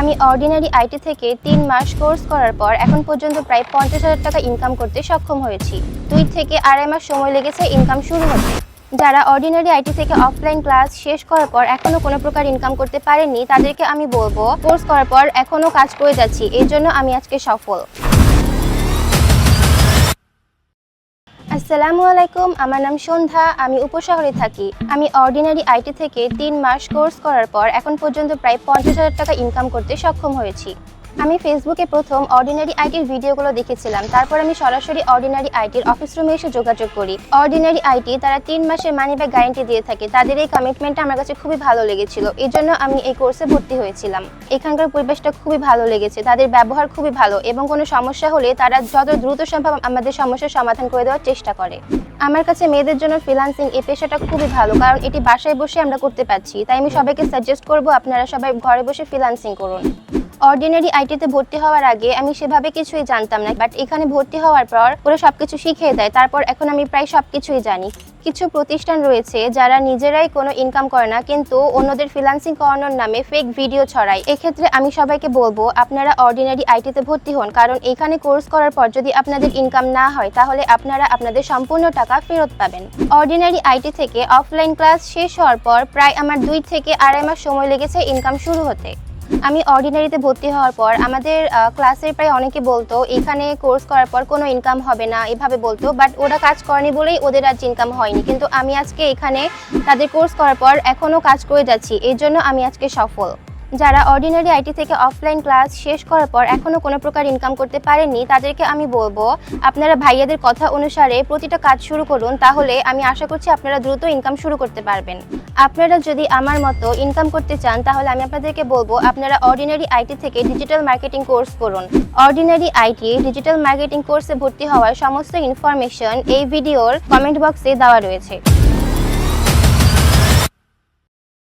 আমি ordinary IT থেকে তিন মাস কোর্স করার পর এখন পর্যন্ত প্রায় পঞ্চাশ হাজার টাকা ইনকাম করতে সক্ষম হয়েছি। দুই থেকে আড়াই মাস সময় লেগেছে ইনকাম শুরু হতে যারা অর্ডিনারি আইটি থেকে অফলাইন ক্লাস শেষ করার পর এখনও কোনো প্রকার ইনকাম করতে পারেনি তাদেরকে আমি বলব কোর্স করার পর এখনও কাজ করে যাচ্ছি এই জন্য আমি আজকে সফল। আসসালামু আলাইকুম, আমার নাম সন্ধ্যা, আমি উপশহরে থাকি। আমি অর্ডিনারি আইটি থেকে তিন মাস কোর্স করার পর এখন পর্যন্ত প্রায় পঞ্চাশ হাজার টাকা ইনকাম করতে সক্ষম হয়েছি। আমি ফেসবুকে প্রথম অর্ডিনারি আইটির ভিডিওগুলো দেখেছিলাম। তারপর আমি সরাসরি অর্ডিনারি আইটির অফিস রুমে এসে যোগাযোগ করি। অর্ডিনারি আইটি তারা তিন মাসের মানি ব্যাগ গ্যারেন্টি দিয়ে থাকে। তাদের এই কমিটমেন্টটা আমার কাছে খুবই ভালো লেগেছিল। এই জন্য আমি এই কোর্সে ভর্তি হয়েছিলাম। এখানকার পরিবেশটা খুবই ভালো লেগেছে। তাদের ব্যবহার খুবই ভালো এবং কোনো সমস্যা হলে তারা যত দ্রুত সম্ভব আমাদের সমস্যার সমাধান করে দেওয়ার চেষ্টা করে। আমার কাছে মেয়েদের জন্য ফ্রিলান্সিং এই পেশাটা খুবই ভালো, কারণ এটি বাসায় বসে আমরা করতে পারছি। তাই আমি সবাইকে সাজেস্ট করব আপনারা সবাই ঘরে বসে ফ্রিলান্সিং করুন। অর্ডিনারি আইটিতে ভর্তি হওয়ার আগে আমি সেভাবে কিছুই জানতাম না বাট এখানে ভর্তি হওয়ার পর ওরা সবকিছু শিখিয়ে দেয়, তারপর এখন আমি প্রায় সবকিছুই জানি। কিছু প্রতিষ্ঠান রয়েছে যারা নিজেরাই কোনো ইনকাম করে না, কিন্তু অন্যদের ফ্রিলান্সিং করানোর নামে ফেক ভিডিও ছড়ায়। এক্ষেত্রে আমি সবাইকে বলব, আপনারা অর্ডিনারি আইটিতে ভর্তি হন, কারণ এখানে কোর্স করার পর যদি আপনাদের ইনকাম না হয়, তাহলে আপনারা আপনাদের সম্পূর্ণ টাকা ফেরত পাবেন। অর্ডিনারি আইটি থেকে অফলাইন ক্লাস শেষ হওয়ার পর প্রায় আমার দুই থেকে আড়াই মাস সময় লেগেছে ইনকাম শুরু হতে। আমি অর্ডিনারিতে ভর্তি হওয়ার পর আমাদের ক্লাসের প্রায় অনেকে বলতো এখানে কোর্স করার পর কোনো ইনকাম হবে না, এভাবে বলতো বাট ওরা কাজ করেনি বলেই ওদের আজ ইনকাম হয়নি। কিন্তু আমি আজকে এখানে তাদের কোর্স করার পর এখনও কাজ করে যাচ্ছি এই জন্য আমি আজকে সফল। যারা অর্ডিনারি আইটি থেকে অফলাইন ক্লাস শেষ করার পর এখনও কোনো প্রকার ইনকাম করতে পারেননি, তাদেরকে আমি বলব, আপনারা ভাইয়াদের কথা অনুসারে প্রতিটা কাজ শুরু করুন, তাহলে আমি আশা করছি আপনারা দ্রুত ইনকাম শুরু করতে পারবেন। আপনারা যদি আমার মতো ইনকাম করতে চান, তাহলে আমি আপনাদেরকে বলব, আপনারা অর্ডিনারি আইটি থেকে ডিজিটাল মার্কেটিং কোর্স করুন। অর্ডিনারি আইটি ডিজিটাল মার্কেটিং কোর্সে ভর্তি হওয়ার সমস্ত ইনফরমেশন এই ভিডিওর কমেন্ট বক্সে দেওয়া রয়েছে।